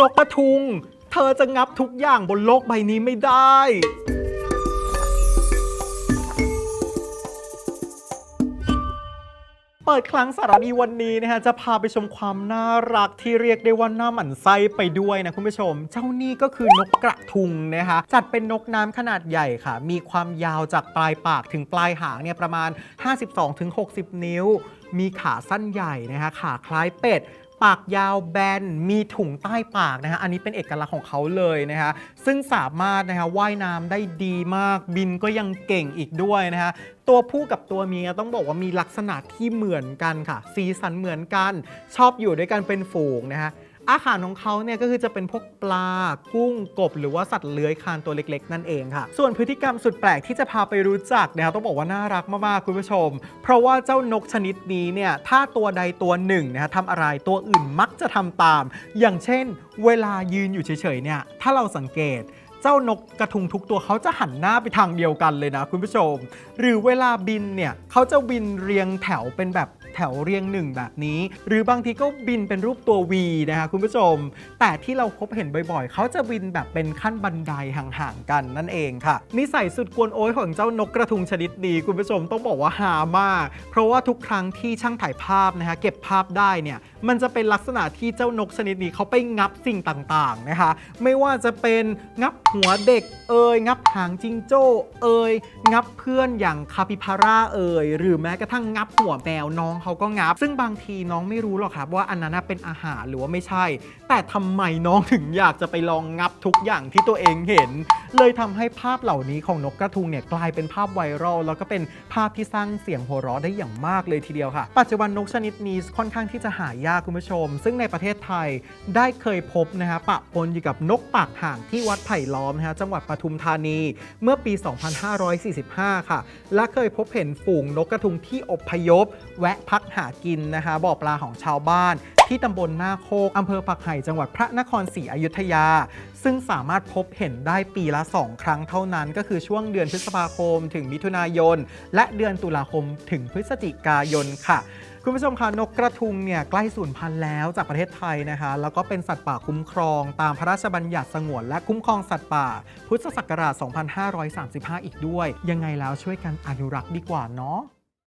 นกกระทุง เธอจะงับทุกอย่างบนโลกใบนี้ไม่ได้ เปิดครั้งสารณีวันนี้นะฮะ จะพาไปชมความน่ารักที่เรียกได้ว่าน่าหมั่นไส้ไปด้วยนะคุณผู้ชม เจ้านี่ก็คือนกกระทุงนะคะ จัดเป็นนกน้ำขนาดใหญ่ค่ะ มีความยาวจากปลายปากถึงปลายหางเนี่ยประมาณ 52-60 นิ้ว มีขาสั้นใหญ่นะคะขาคล้ายเป็ด ปากยาวแบน มีถุงใต้ปากนะฮะ อันนี้เป็นเอกลักษณ์ของเขาเลยนะฮะ ซึ่งสามารถนะฮะว่ายน้ำได้ดีมาก บินก็ยังเก่งอีกด้วยนะฮะ ตัวผู้กับตัวเมียต้องบอกว่ามีลักษณะที่เหมือนกันค่ะ สีสันเหมือนกัน ชอบอยู่ด้วยกันเป็นฝูงนะฮะ อาหารของเขาเนี่ยก็คือจะเป็นพวกปลา กุ้ง กบ หรือว่าสัตว์เลื้อยคลานตัวเล็กๆ นั่นเองค่ะ ส่วนพฤติกรรมสุดแปลกที่จะพาไปรู้จักนะครับต้องบอกว่าน่ารักมากๆ คุณผู้ชม เพราะว่าเจ้านกชนิดนี้เนี่ยถ้าตัวใดตัวหนึ่งนะฮะทำอะไรตัวอื่นมักจะทำตาม อย่างเช่น เวลายืนอยู่เฉยๆเนี่ยถ้าเราสังเกต เจ้านกกระทุงทุกตัวเขาจะหันหน้าไปทางเดียวกันเลยนะคุณผู้ชม หรือเวลาบินเนี่ยเขาจะบินเรียงแถวเป็นแบบแถวเรียงหนึ่งแบบนี้ หรือบางทีก็บินเป็นรูปตัว V นะคะคุณผู้ชม แต่ที่เราพบเห็นบ่อยๆ เขาจะบินแบบเป็นขั้นบันไดห่างๆกันนั่นเองค่ะ นิสัยสุดกวนโอยของเจ้านกกระทุงชนิดนี้คุณผู้ชมต้องบอกว่าหามาก เพราะว่าทุกครั้งที่ช่างถ่ายภาพนะคะเก็บภาพได้เนี่ยมันจะเป็นลักษณะที่เจ้านกชนิดนี้เขาไปงับสิ่งต่างๆนะคะ ไม่ว่าจะเป็นงับหัวเด็กเอ่ยงับหางจิงโจ้เอ่ยงับเพื่อนอย่างคาปิพาร่าเอ่ยหรือแม้กระทั่งงับหัวแมวน้องเขาก็งับ ซึ่งบางทีน้องไม่รู้หรอกครับว่าอันนั้นเป็นอาหารหรือว่าไม่ใช่ แต่ทำไมน้องถึงอยากจะไปลองงับทุกอย่างที่ตัวเองเห็น เลยทำให้ภาพเหล่านี้ของนกกระทุงเนี่ยกลายเป็นภาพไวรัลแล้วก็เป็นภาพที่สร้างเสียงหัวเราะได้อย่างมากเลยทีเดียวค่ะ ปัจจุบันนกชนิดนี้ค่อนข้างที่จะหายากคุณผู้ชม ซึ่งในประเทศไทยได้เคยพบนะฮะปะปนอยู่กับนกปากห่างที่วัดไผ่ล้อมนะฮะจังหวัดปทุมธานี เมื่อปี 2545 ค่ะ และเคยพบเห็นฝูงนกกระทุงที่อพยพ แวะพักหากินนะคะบ่อปลาของชาวบ้าน ที่ตำบลหน้าโคกอำเภอปักไห่จังหวัดพระนครศรีอยุธยา ซึ่งสามารถพบเห็นได้ปีละ 2 ครั้งเท่านั้น ก็คือช่วงเดือนพฤษภาคม ถึงมิถุนายน และเดือนตุลาคมถึงพฤศจิกายนค่ะ คุณผู้ชมคะนกกระทุงเนี่ยใกล้สูญพันธุ์แล้วจากประเทศไทยนะคะ แล้วก็เป็นสัตว์ป่าคุ้มครอง ตามพระราชบัญญัติสงวนและคุ้มครองสัตว์ป่า พุทธศักราช 2535 อีกด้วย ยังไงแล้วช่วยกันอนุรักษ์ดีกว่าเนาะ